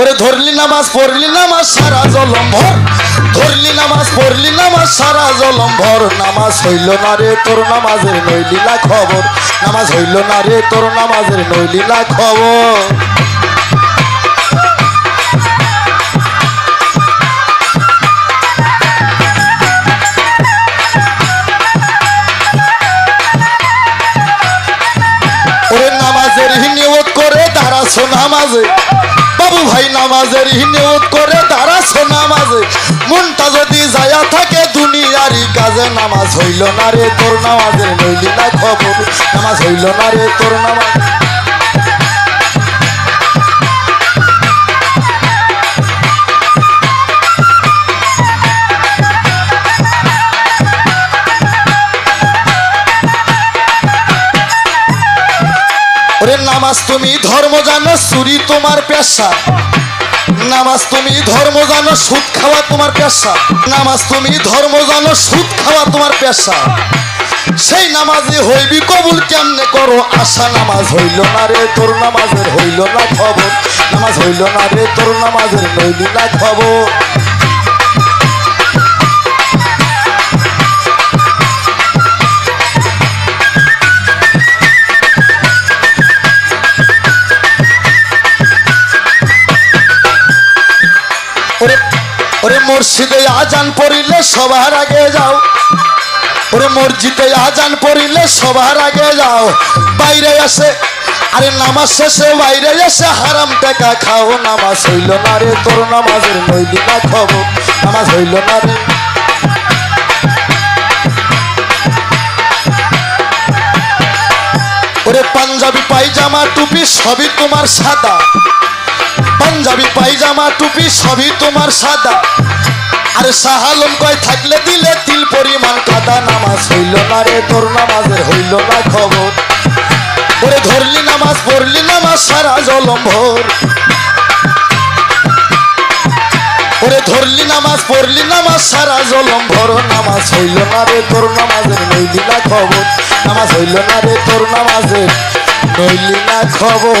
ওরে ধরলি নামাজ, পড়লি নামাজ, সারা জলম ধরলি নামাজ, পড়লি নামাজ, সারা জলম নামাজ হইল না রে তোর নামাজের নইলি না খবর। নামাজ হইল না রে তোর নামাজের নইলি না খবর নামাজের নিয়ত করে দাঁড়াছো নামাজে। বাবু ভাই নামাজের হিনেউত করে দাঁড়াছো নামাজে। মনটা যদি যায়া থাকে, দুনিয়ারি কাজে নামাজ হইল না রে, তোর নামাজের নইলি না খবর। নামাজ হইল না রে, তোর নামাজ ওরে নামাজ তুমি ধর্ম জানো, চুরি তোমার পেশা। নামাজ তুমি ধর্ম জানো, সুদ খাওয়া তোমার পেশা। নামাজ তুমি ধর্ম জানো, সুদ খাওয়া তোমার পেশা। সেই নামাজে হইবি কবুল কেমনে করো? আশা নামাজ হইল না রে, তোর নামাজের হইল না খবর। নামাজ হইল না রে, তোর নামাজের নইলি না খবর। মসজিদে আজান পড়িলে সবার আগে যাও। ওরে মসজিদে আজান পড়িলে সবার আগে যাও। বাইরে আসে আরে নামাজ শেষে বাইরে এসে হারাম টাকা খাও। নামাজ হইল না রে, তোর নামাজের নইলি না খবর নামাজ হইল না রে। ওরে পাঞ্জাবি পায়জামা টুপি সবই তোমার সাদা। পাঞ্জাবি পায়জামা, টুপি সবই তোমার সাদা। আরে সাহালম কয়, থাকলে দিলে তিল পরিমাণ কাদা। নামাজ হইল না রে তোর, নামাজের হইল না খবর। ওরে ধরলি নামাজ, পড়লি নামাজ, সারা জলম ভোর। ওরে ধরলি নামাজ, পড়লি নামাজ, সারা জলম নামাজ হইল না রে তোর, নামাজের নইলি না খবর। নামাজ হইল না রে তোর, নামাজের নইলি না খবর।